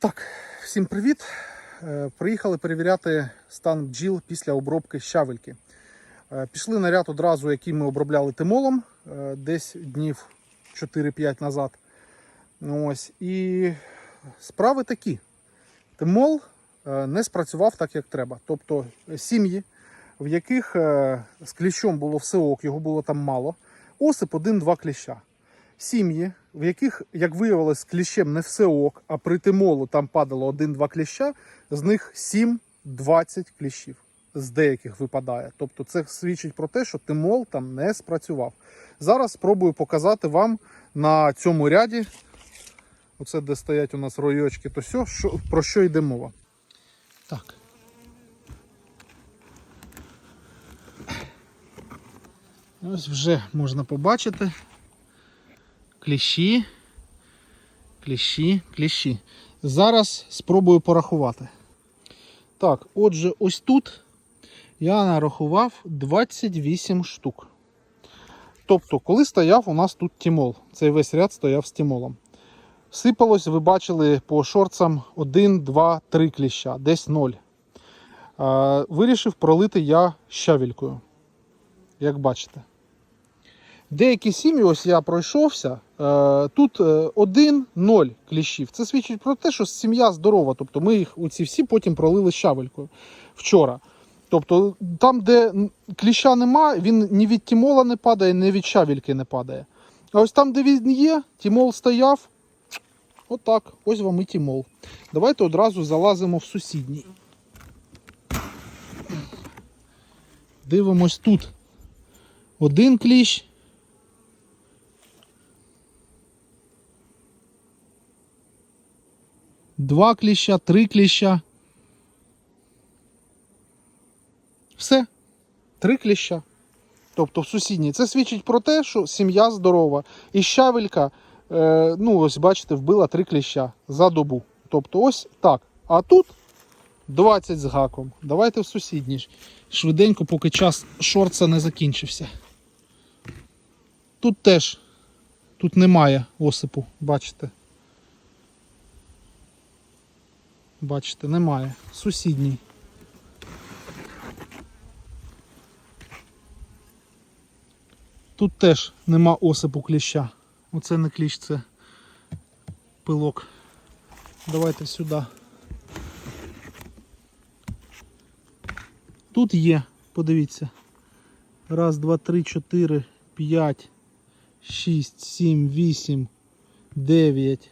Так, всім привіт. Е, Приїхали перевіряти стан бджіл після обробки щавельки. Е, Пішли на ряд одразу, який ми обробляли тимолом е, десь днів 4-5 назад. Ну, Ось. І справи такі. Тимол не спрацював так, як треба. Тобто сім'ї, в яких з кліщом було все ок, його було там мало, осип один-два кліща сім'ї, в яких, як виявилось, з кліщем не все ок, а при тимолу там падало 1-2 кліща, з них 7-20 кліщів. З деяких випадає. Тобто це свідчить про те, що тимол там не спрацював. Зараз спробую показати вам на цьому ряді, оце де стоять у нас ройочки, то сьо, що, про що йде мова. Так. Ось вже можна побачити кліщі, кліщі, кліщі. Зараз спробую порахувати. Так, отже, ось тут я нарахував 28 штук. Тобто, коли стояв у нас тут тімол, цей весь ряд стояв з тімолом. Сипалось, ви бачили по шорцам 1, 2, 3 кліща, десь 0. Е, вирішив пролити я щавелькою, як бачите. Деякі сім'ї, ось я пройшовся, е, тут 1-0 кліщів. Це свідчить про те, що сім'я здорова. Тобто ми їх оці всі потім пролили щавелькою вчора. Тобто там, де кліща нема, він ні від тімола не падає, ні від щавельки не падає. А ось там, де він є, тімол стояв. Отак, ось вам і тімол. Давайте одразу залазимо в сусідній. Дивимось тут. Один кліщ. Два кліща, три кліща. Все. Три кліща. Тобто в сусідній. Це свідчить про те, що сім'я здорова. І щавелька, е, ну ось бачите, вбила три кліща за добу. Тобто ось так. А тут 20 з гаком. Давайте в сусідній. Швиденько, поки час шорца не закінчився. Тут теж тут немає осипу, бачите. Бачите, немає. Сусідній. Тут теж нема осипу кліща. Оце не кліщ, це пилок. Давайте сюди. Тут є, подивіться. Раз, два, три, чотири, п'ять, шість, сім, вісім, дев'ять,